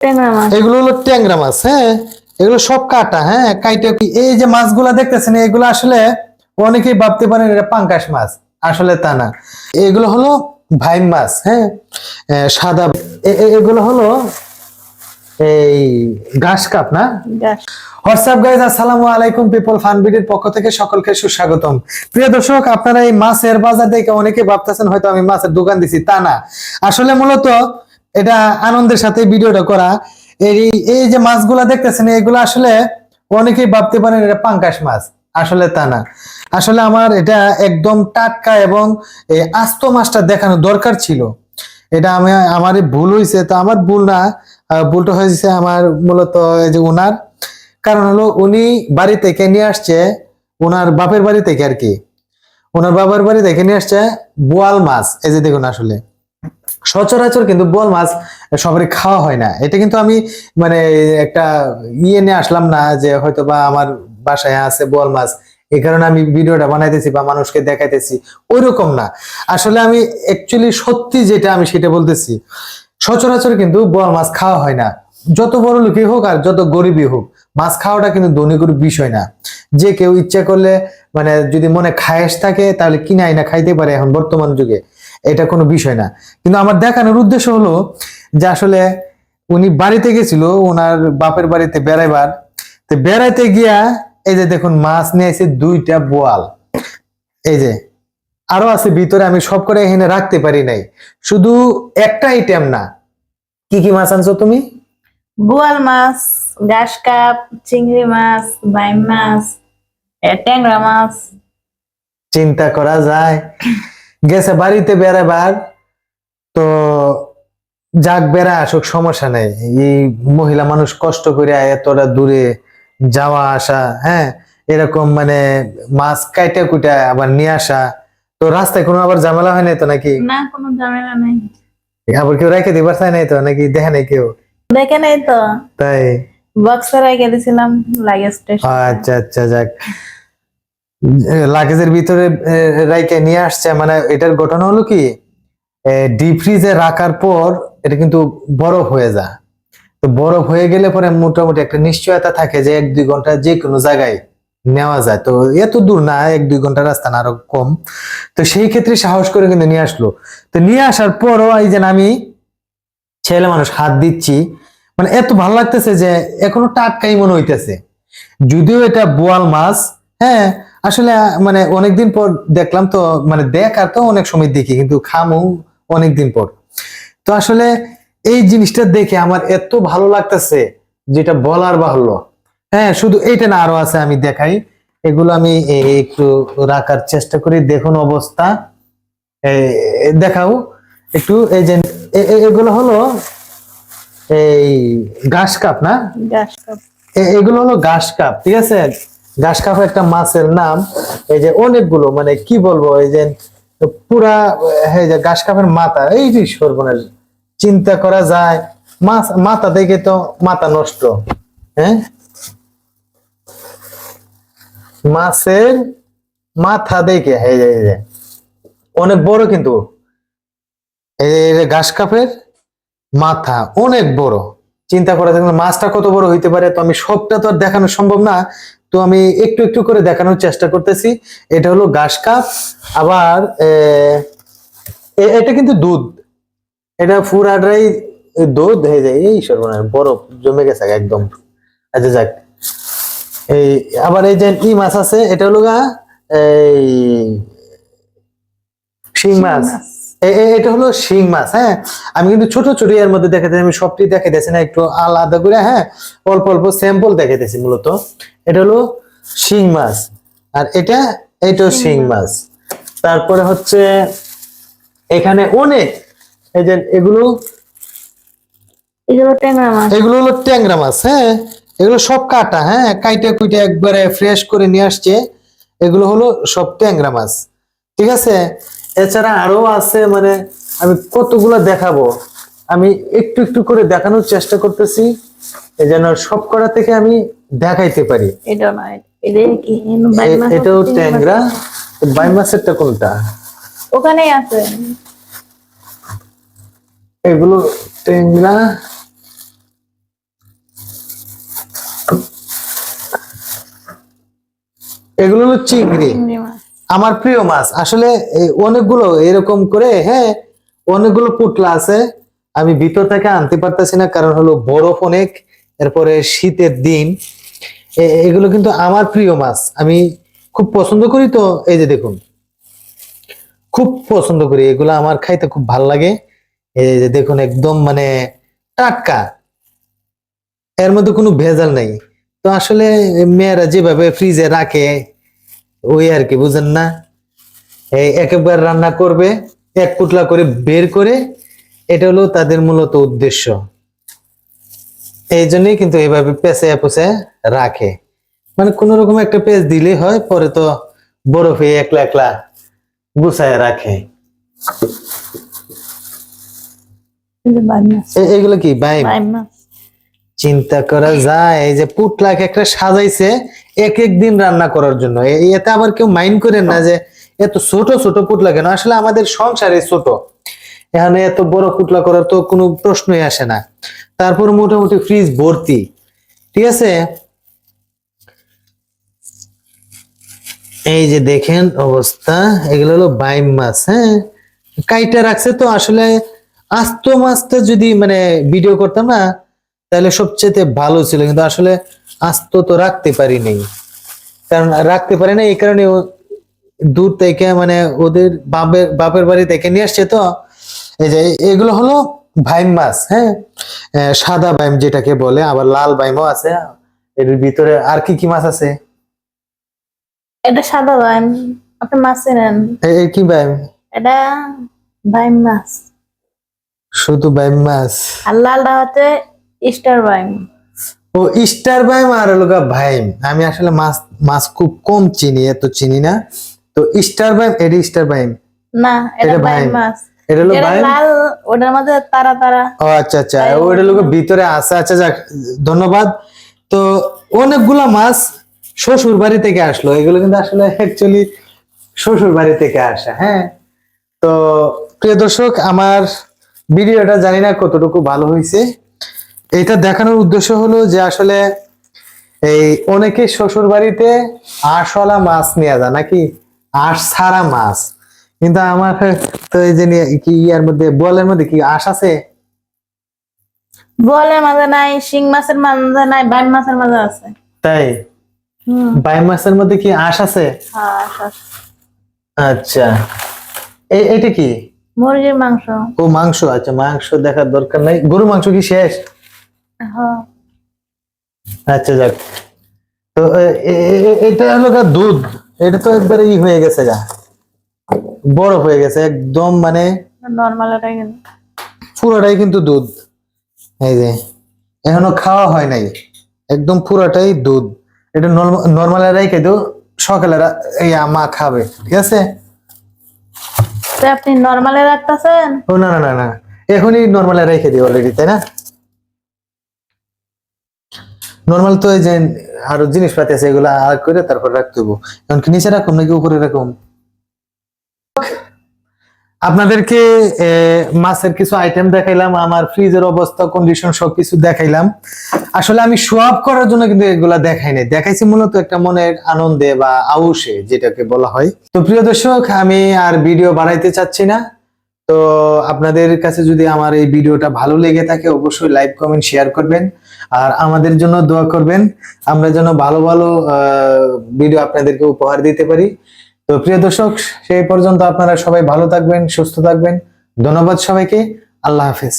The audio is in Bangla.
ট্যাংরা মাছ। এগুলো হলো ট্যাংরা মাছ হ্যাঁ? এগুলো সব কাটা হ্যাঁ? কাইটা এই যে মাছগুলা দেখতেছেন এগুলো আসলে অনেকেই ভাবতে পারেন এটা পাঙ্কাশ মাছ আসলে তা না। এগুলো হলো ভাইম মাছ হ্যাঁ? সাদা এ- এ- এগুলো হলো এই ঘাস কাপ না? হোয়াটসঅ্যাপ গাইজ আসসালামু আলাইকুম পিপল ফান বিডির পক্ষ থেকে সকলকে সুস্বাগতম। প্রিয় দর্শক আপনারা এই মাছের বাজার দেখে অনেকে ভাবতেছেন হয়তো আমি মাছের দোকান দিছি তা না। আসলে মূলত এটা আনন্দের সাথে ভিডিওটা করা। এই এই যে মাছগুলা দেখতেছেন, এগুলো আসলে অনেকেই ভাবতে পারেন এটা পাঙ্কাশ মাছ। আসলে তা না। আসলে আমার এটা একদম টাটকা এবং আস্ত মাছটা দেখানো দরকার ছিল। এটা আমি, আমার ভুল হয়েছে। তো আমার ভুল না ভুলটা হয়েছে আমার মূলত এই যে ওনার কারণ হলো উনি বাড়ি থেকে নিয়ে আসছে ওনার বাপের বাড়ি থেকে আর কি। ওনার বাবার বাড়ি থেকে নিয়ে আসছে বোয়াল মাছ। এই যে দেখুন আসলে। সচরাচর কিন্তু বোয়াল মাছ সবারই খাওয়া হয় না। এটা কিন্তু আমি মানে একটা ইয়ে নিয়ে আসলাম না যে হয়তো বা আমার বাসায় আছে বোয়াল মাছ এই কারণে আমি ভিডিওটা বানাইতেছি বা মানুষকে দেখাইতেছি, ওইরকম না। আসলে আমি অ্যাকচুয়ালি সত্যি যেটা আমি সেটা বলতেছি, সচরাচর কিন্তু বোয়াল মাছ খাওয়া হয় না। যত বড় লোকই হোক আর যত গরিবই হোক, মাছ খাওয়াটা কিন্তু ধনী বিষয় না। যে কেউ ইচ্ছা করলে মানে যদি মনে খায়েশ থাকে তাহলে কিনে আইনা খাইতে পারে এখন বর্তমান যুগে। এটা কোনো বিষয় না। কিন্তু আমার দেখানোর উদ্দেশ্য হলো যে আসলে উনি বাড়িতে গেছিল ওনার বাপের বাড়িতে বেড়াইবার। তো বেড়াইতে গিয়া এই যে দেখুন মাছ নিয়ে এসে দুইটা বোয়াল। এই যে আরও আছে ভিতরে আমি সব করে এখানে রাখতে পারি নাই। শুধু একটা আইটেম না। কি কি মাছ আনছো তুমি? বোয়াল মাছ ঘাস কাপ চিংড়ি মাছ বাইম মাছ ট্যাংরা মাছ। চিন্তা করা যায়। গেছে বাড়িতে বেড়াবার তো যাক বেড়া আসুক সমস্যা নেই। এই মহিলা মানুষ কষ্ট করে এতটা দূরে যাওয়া আসা হ্যাঁ এরকম মানে মাছ কাইটা কুইটা আবার নিয়ে আসা তো রাস্তায় কোনো আবার ঝামেলা হয় নাই তো নাকি? না কোনো ঝামেলা নাই। আবার কেউ রেখে দিবার চায় নাই তো নাকি দেখে নাই কেউ? দেখে নাই তো। তাই? বক্সে রেখে দিয়েছিলাম লাগেজ আচ্ছা আচ্ছা যাক। লাগেজের ভিতরে রাইকে নিয়ে আসছে। মানে এটার ঘটনা হলো কি? ডিপ ফ্রিজে রাখার পর এটা কিন্তু বরফ হয়ে যায়। তো বরফ হয়ে গেলে পরে মোটামুটি একটা নিশ্চয়তা থাকে যে এক দুই ঘণ্টা যে কোনো জায়গায় নেওয়া যায়। তো এত দূর না, এক দুই ঘণ্টা রাস্তা না, আরও কম। তো সেই ক্ষেত্রে সাহস করে কিন্তু নিয়ে আসলো। তো নিয়ে আসার পরও এই যে আমি ছেলে মানুষ হাত দিচ্ছি মানে এত ভালো লাগতেছে যে এখনও টাটকাই মনে হইতেছে। যদিও এটা বোয়াল মাছ হ্যাঁ আসলে মানে অনেকদিন পর দেখলাম তো মানে দেখার তো অনেক সময় দেখি কিন্তু খামু অনেকদিন পর। তো আসলে এই জিনিসটা দেখে আমার এত ভালো লাগতেছে যেটা বলার বাহুল্য। হ্যাঁ শুধু এইটা না আরও আছে আমি দেখাই। এগুলো আমি একটু রাখার চেষ্টা করি দেখুন অবস্থা। দেখাও। একটু এই যে এগুলো হলো এই ঘাস কাপ না? এগুলো হলো ঘাস কাপ ঠিক আছে? ঘাস কাপ একটা মাছের নাম, এই যে অনেকগুলো মানে কি বলব, এই যে পুরা, এই যে ঘাস কাপের মাথা, এই যে সর্বনাশ, চিন্তা করা যায়, মাছ, মাথা দেখে তো মাথা নষ্ট হ্যাঁ? মাছের মাথা দেখে, এই যে অনেক বড় কিন্তু ঘাস কাপের মাথা, অনেক বড়। চিন্তা করে দেখলাম মাছটা কত বড় হইতে পারে, তো আমি সবটা তো আর দেখানো সম্ভব না। তো আমি একটু একটু করে দেখানোর চেষ্টা করতেছি। এটা হলো ঘাস কাপ আবার এটা কিন্তু দুধ। এটা ফুর ফুরাডাই দুধ হয়ে যায় এই সর্বনাশ বরফ জমে গেছে একদম। আচ্ছা যাক। এই আবার এই যে ই মাছ আছে এটা হলো গা এই শিং মাছ। এটা হলো শিং মাছ হ্যাঁ? আমি কিন্তু ছোট ছোট এর মধ্যে দেখাতে আমি সবটি দেখাইতেছি না একটু আলাদা করে হ্যাঁ? অল্প অল্প স্যাম্পল দেখাইতেছি মূলত। এটা হলো শিং মাছ আর এটা এটাও শিং মাছ। তারপরে হচ্ছে এখানে অনেক এই যে এগুলো এগুলো ট্যাংরা মাছ। এগুলো হলো ট্যাংরা মাছ হ্যাঁ? এগুলো সব কাটা হ্যাঁ? কাইটা কুইটা একবারে ফ্রেশ করে নিয়ে আসছে। এগুলো হলো সব ট্যাংরা মাছ ঠিক আছে? এছাড়া আরও আছে মানে আমি কতগুলো দেখাবো। আমি একটু একটু করে দেখানোর চেষ্টা করতেছি যেন সব করা থেকে আমি দেখাইতে পারি। এটা এটাও ট্যাংরা। বাই মাছেরটা কোনটা? ওখানেই আছে। এগুলো ট্যাংরা। এগুলো হলো চিংড়ি আমার প্রিয় মাছ, আসলে অনেকগুলো এরকম করে হ্যাঁ অনেকগুলো পুটলা আছে, আমি ভিতর থেকে আনতে পারতেছি না, কারণ হলো বরফ অনেক, এরপরে শীতের দিন। এগুলো কিন্তু আমার প্রিয় মাছ, আমি খুব পছন্দ করি তো, এই যে দেখুন। খুব পছন্দ করি, এগুলো আমার খাইতে খুব ভালো লাগে। এই যে দেখুন, একদম মানে টাটকা। এর মধ্যে কোনো ভেজাল নাই। তো আসলে মেয়েরা যেভাবে ফ্রিজে রাখে ওই আর কি বুঝেন না? এই একবার রান্না করবে এক পুটলা করে বের করে এটা হলো তাদের মূলত উদ্দেশ্য। এই জন্যই কিন্তু এইভাবে পেঁচে পুষে রাখে। মানে কোন রকম একটা পেঁচ দিলে হয় পরে তো বরফে একলা একলা গুছায় রাখে। এগুলো কি বাইম? চিন্তা করা যায় এই যে পুটলাকে একটা সাজাইছে এক এক দিন রান্না করার জন্য। এতে আবার কেউ মাইন্ড করেন না যে এত ছোট ছোট পুটলা কেন? আসলে আমাদের সংসারে ছোট। এখানে এত বড় পুটলা করার তো কোনো প্রশ্নই আসে না। তারপর মোটামুটি ফ্রিজ ভর্তি। ঠিক আছে? এই যে দেখেন অবস্থা, এগুলো হলো বাইম মাছ হ্যাঁ? কাইটা রাখছে তো আসলে আস্ত মাছটা যদি মানে ভিডিও করতাম না, তাহলে সবচেয়ে ভালো ছিল। কিন্তু আসলে আস্ত তো রাখতে পারি নাই। কারণ রাখতে পারি না এই কারণে ও দূর থেকে মানে ওদের বাপের বাপের বাড়ি থেকে নিয়ে আসছে তো। এই যে এগুলো হলো ভাইম মাছ হ্যাঁ? সাদা ভাইম যেটাকে বলে আবার লাল ভাইমও আছে। এর ভিতরে আর কি কি মাছ আছে? এটা সাদা ভাইম আপনি মাছ চেনেন? এ- এ কি ভাইম? এটা ভাইম মাছ। শুধু ভাইম মাছ। আর লালটা হচ্ছে স্টার বাইম ও স্টার ভাইম আর হলো গা ভাইম আমি আসলে মাছ মাছ খুব কম চিনি এত চিনি না। তো স্টার ভাইম এটি স্টার ভাইম না এটা। মাছ। হলো ভাইম লাল ওটার মধ্যে তারা তারা। ও আচ্ছা আচ্ছা। লোক ভিতরে আছে। আচ্ছা যাক ধন্যবাদ। তো অনেকগুলা মাছ শ্বশুর বাড়ি থেকে আসলো। এগুলো কিন্তু আসলে অ্যাকচুয়ালি শ্বশুর বাড়ি থেকে আসা হ্যাঁ। তো প্রিয় দর্শক আমার ভিডিওটা জানি না কতটুকু ভালো হয়েছে। এটা দেখানোর উদ্দেশ্য হলো যে আসলে এই অনেকে শ্বশুর বাড়িতে আঁশওয়ালা মাছ নিয়ে যায় নাকি? আঁশ ছাড়া মাছ। কিন্তু আমার তো এই যে কি ইয়ার মধ্যে বলের মধ্যে কি আঁশ আছে? বোয়ালের মাঝে নাই শিং মাছের মাঝে নাই বাইম মাছের মাঝে আছে। তাই? হুম। বাই মাছের মধ্যে কি আঁশ আছে? হ্যাঁ আচ্ছা, আচ্ছা। এই এটা কি? মুরগির মাংস। ও মাংস আচ্ছা মাংস দেখার দরকার নাই। গরু মাংস কি শেষ? আচ্ছা যাক। তো এটা হলো গা দুধ। এটা তো একবারে ই হয়ে গেছে গা। বড় হয়ে গেছে একদম মানে নর্মাল কিন্তু। পুরোটাই কিন্তু দুধ। এই যে এখনও খাওয়া হয় নাই। একদম পুরোটাই দুধ। এটা নর্মাল রেখে দিও সকালে এই মা খাবে ঠিক আছে? আপনি নর্মালে রাখতেছেন? ও না না না না। এখনই নর্মালে রেখে দিই অলরেডি তাই না? নর্মাল তো এই যে আরও জিনিসপাতি আছে, এগুলো আর করে তারপর রাখতে হব এখন কি নিচে রাখুন নাকি উপরে রাখুন আপনাদেরকে মাছের কিছু আইটেম দেখাইলাম, আমার ফ্রিজের অবস্থা কন্ডিশন সবকিছু দেখাইলাম। আসলে আমি সোয়াব করার জন্য কিন্তু এগুলা দেখাই নাই। দেখাইছি মূলত একটা মনের আনন্দে বা আউসে, যেটাকে বলা হয়। তো প্রিয় দর্শক, আমি আর ভিডিও বাড়াইতে চাচ্ছি না। তো আপনাদের কাছে যদি আমার এই ভিডিওটা ভালো লেগে থাকে, অবশ্যই লাইক কমেন্ট শেয়ার করবেন। আর আমাদের জন্য দোয়া করবেন। আমরা যেন ভালো ভালো ভিডিও আপনাদেরকে উপহার দিতে পারি। তো প্রিয় দর্শক, সেই পর্যন্ত আপনারা সবাই ভালো থাকবেন, সুস্থ থাকবেন। ধন্যবাদ সবাইকে। আল্লাহ হাফেজ।